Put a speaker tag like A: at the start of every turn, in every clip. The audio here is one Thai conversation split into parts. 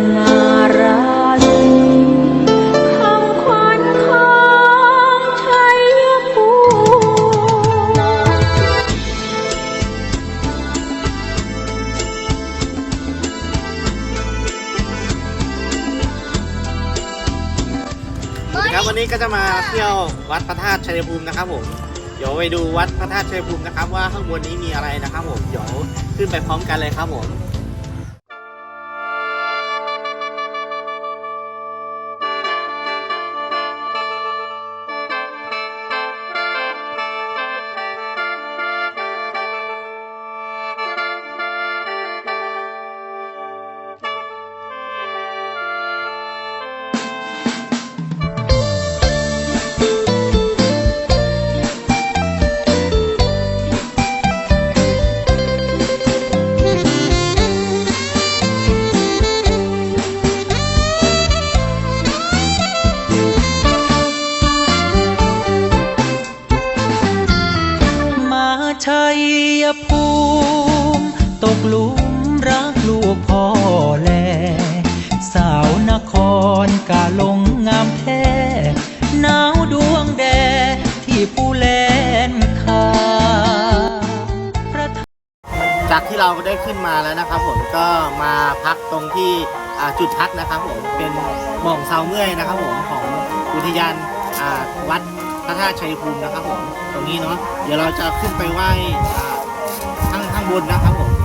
A: ง่าราศีคำขวัญของชัยภูมิ
B: ครับวันนี้ก็จะมาเที่ยววัดพระธาตุชัยภูมินะครับผมเดี๋ยวไปดูวัดพระธาตุชัยภูมินะครับ ว่าข้างบนนี้มีอะไรนะครับผมเดี๋ยวขึ้นไปพร้อมกันเลยครับผม
C: นครกาลงงามแท้หนาวดวงแดที่ปูแลนคา
B: จากที่เราได้ขึ้นมาแล้วนะครับผมก็มาพักตรงที่จุดพักนะครับผมเป็นหม่องเซาเมื่อยนะครับผมของอุทยานวัดพระธาตุชัยภูมินะครับผมตรงนี้เนาะเดี๋ยวเราจะขึ้นไปไหว้ข้างข้างบนนะครับผม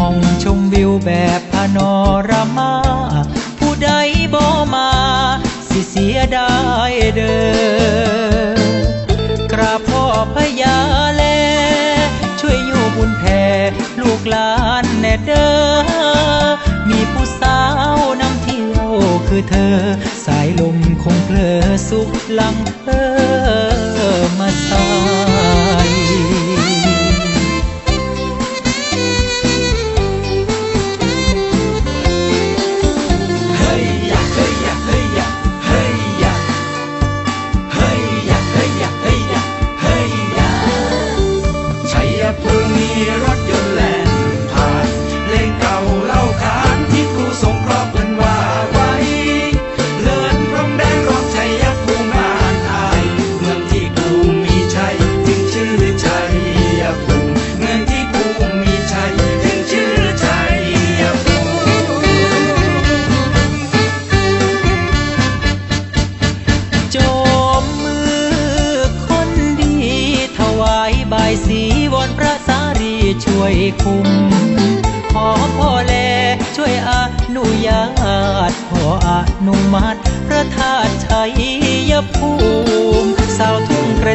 C: มองชมวิวแบบพานอรามา ผู้ใดบ่มา สิเสียดายเด้อกราบพ่อพญาแล ช่วยอยู่บุญแผ่ลูกหลานแน่เด้อ มีผู้สาวนำเที่ยวคือเธอ สายลมคงเพลอสุขลังเธอ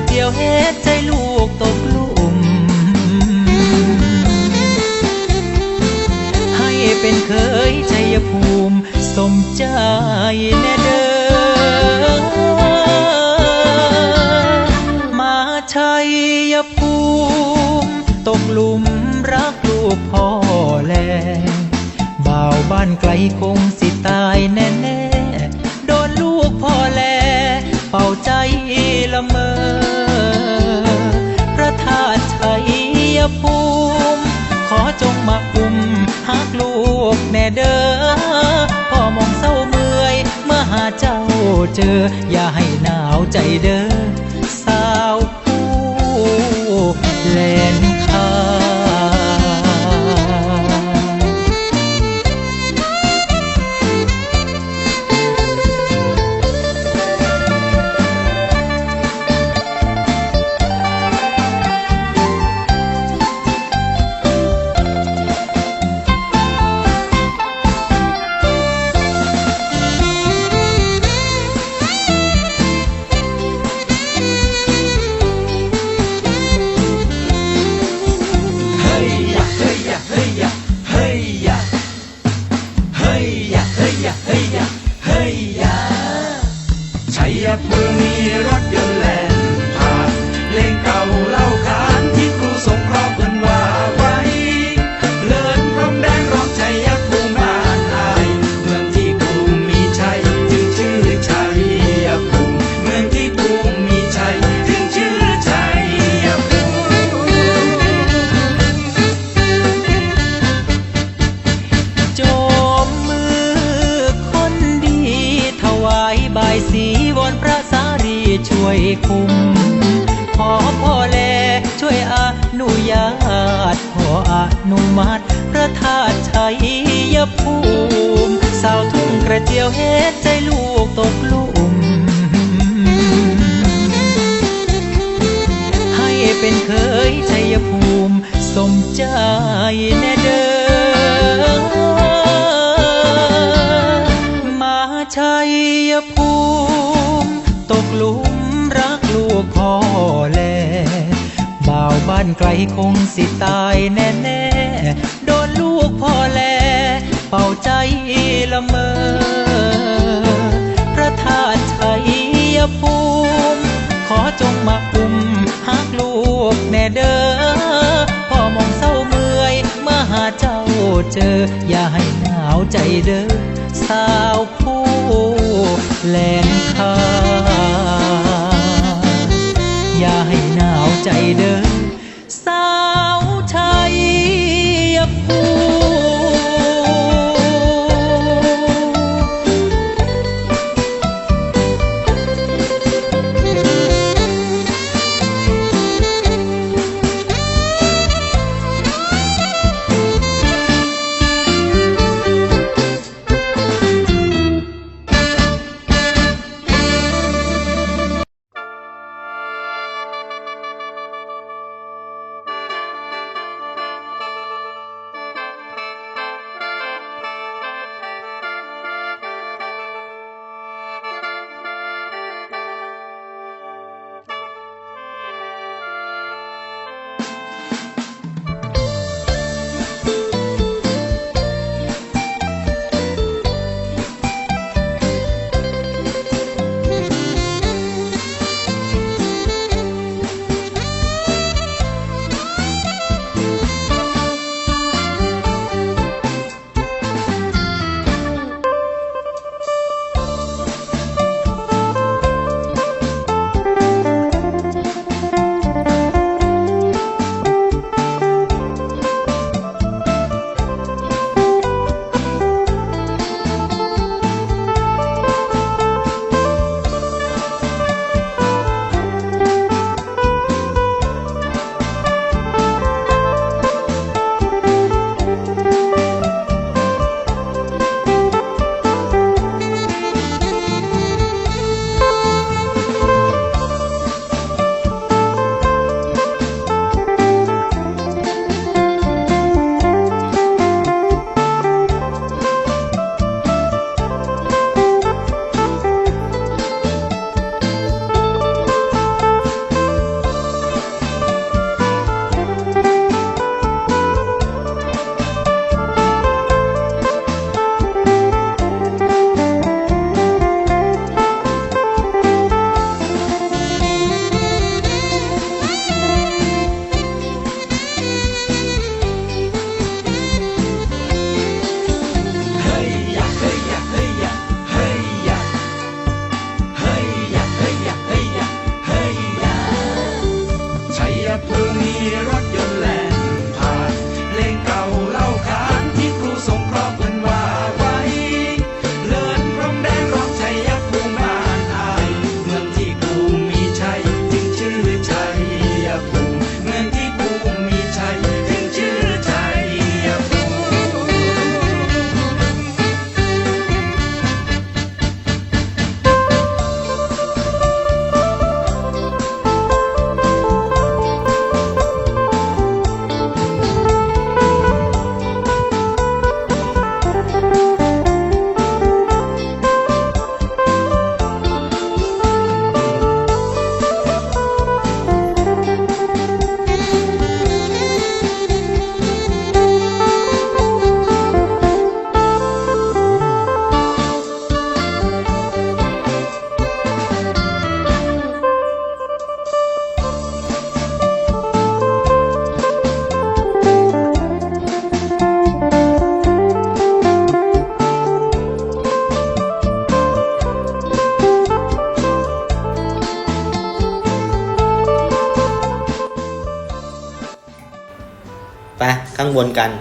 D: เจีย
C: วเฮ็ดใจลูกตกหลุมให้เป็นเคยชัยภูมิสมใจแน่เด้อมาชัยภูมิตกหลุมรักลูกพ่อแลบ่าวบ้านไกลคงสิตายแน่ กลูกแน่เด้อพ่อมองเศร้าเมื่อย เมื่อหาเจ้าเจอ อย่าให้หนาวใจเด้อ วายบายสีวอนพระสา
D: รี
C: ช่วยคุม ขอพ่อแลช่วยอนุญาตขออนุมัติพระธาตุชัยยภูมิสาวทุ่งกระเจียวเฮ็ดใจลูกตกลุ่มให้เป็นเคยชัยภูมิสมใจแน่เด้อ บ่าวบ้านไกลคงสิตายแน่ๆ โดนลูกพ่อแล เป่าใจละเมอ พระธาตุชัยภูมิ ขอจงมาอุ้มหักลูกแน่เด้อพ่อมองเศร้าเมื่อยมาหาเจ้าเจอ อย่าให้หนาวใจเด้อสาวผู้แลนคาอย่าให้หนาวใจเด้อ ว
D: นกัน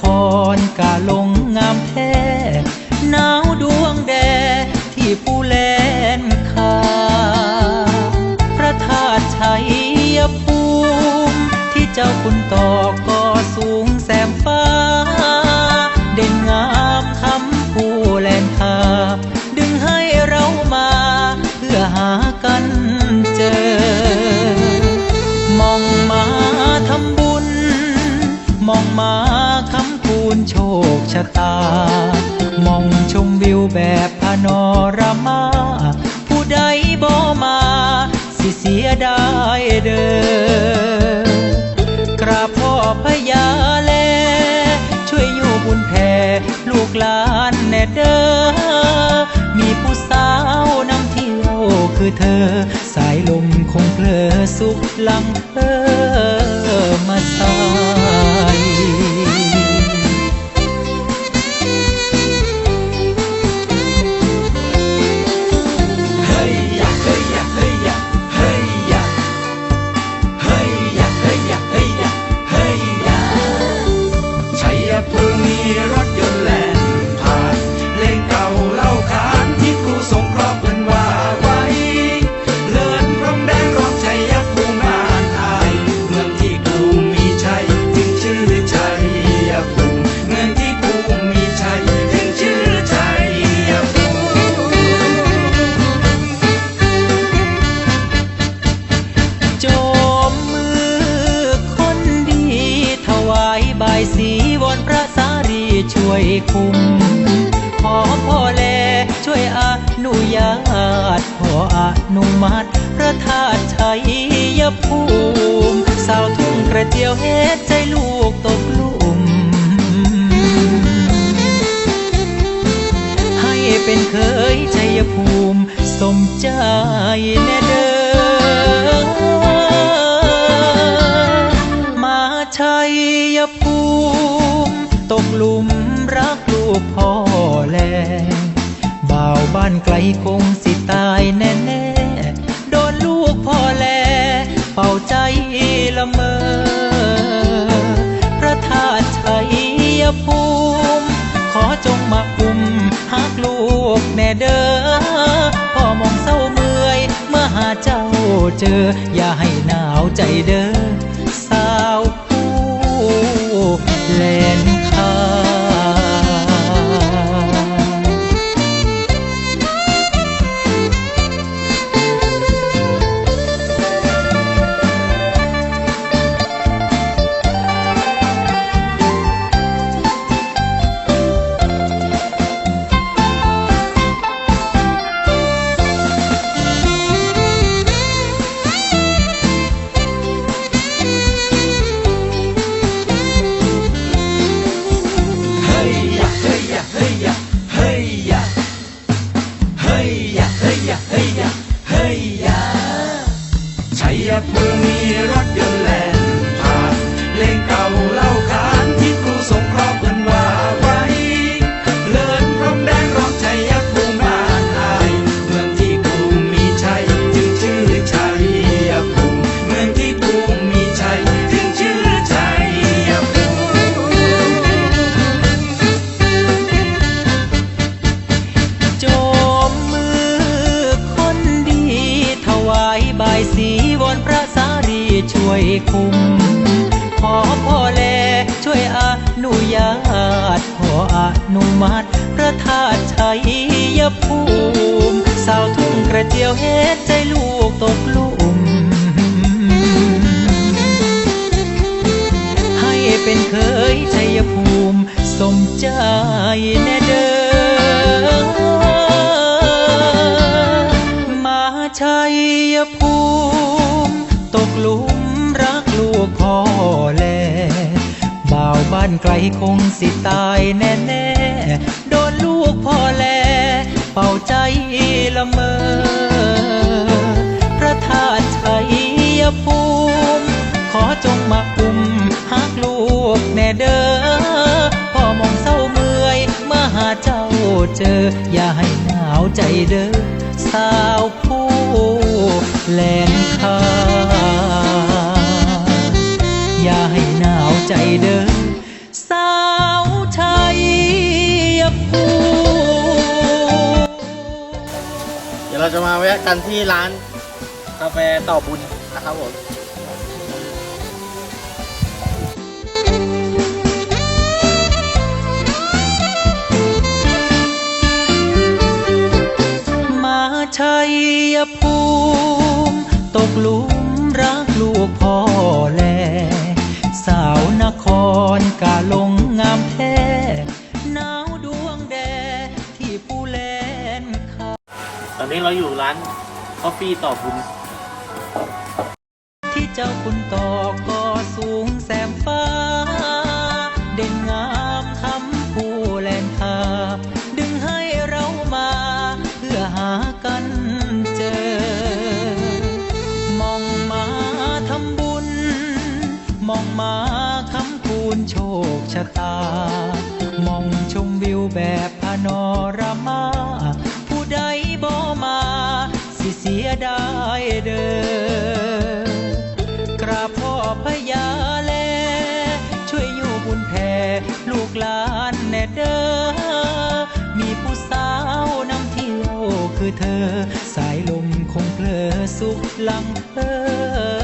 D: คร
B: กา
D: ลงงามแท้
C: หนาวดวงแดที่ผู้แลนคาพระธาตุชัยภูมิ ที่เจ้าคุณต่อก็สูงแสมฟ้า แบบพานอรามา ผู้ใดบ่มา สิเสียดายเด้อกราบพ่อพญาแล ช่วยอยู่บุญแผ่ลูกหลานแน่เด้อ มีผู้สาวนำเที่ยวคือเธอ สายลมคงเพลอสุขหลังเออมาสาย
D: สาวทุ่ง
C: กระเจียวเฮ็ดใจลูกตกหลุมให้เป็นเคยชัยภูมิสมใจแน่เด้อ มาชัยภูมิ ตกหลุมรักลูกพ่อแลบ่าวบ้านไกลคงสิต ยภูมิ ขอจงมาอุ้มหักลูกแน่เด้อพ่อมองเศร้าเมื่อย เมื่อหาเจ้าเจอ อย่าให้หนาวใจเด้อ
D: บาย
C: สีวอนพระสารีช่วยคุม ขอพ่อแลช่วยอนุญาตขออนุมัติ พระธาตุชัยภูมิสาวทุ่งกระเจียวเฮ็ดใจลูกตกลุมให้เป็นเคยชัยภูมิ สมใจแน่เด้อานไกลคงสิตายแน่แน่ๆ โดนลูกพ่อแล เป่าใจละเมอ พระธาตุชัยภูมิ ขอจงมาอุ้มหักลูกแน่เด้อ พ่อมองเศร้าเมื่อยเมื่อหาเจ้าเจอ อย่าให้หนาวใจเด้อ สาวผู้แลนคาอย่าให้หนาวใจเด้อ
B: เราจะมาแวะกันที่ร้านกาแฟต่อบุญนะครับผม
C: มาชัยภูมิ ตกหลุมรักลูกพ่อแล สาวนครกาลงงามแท้
B: อนนี้เราอยู่ร้านคอฟฟี่ต่อบุญ
C: ที่เจ้าคุณต่อก็สูงแสมฟ้า เด่นงามทำผู้แลนคาดึงให้เรามาเพื่อหากันเจอ มองมาทำบุญ มองมาคำคูณโชคชะตา สายลมคงเพลอสุขหลังเออ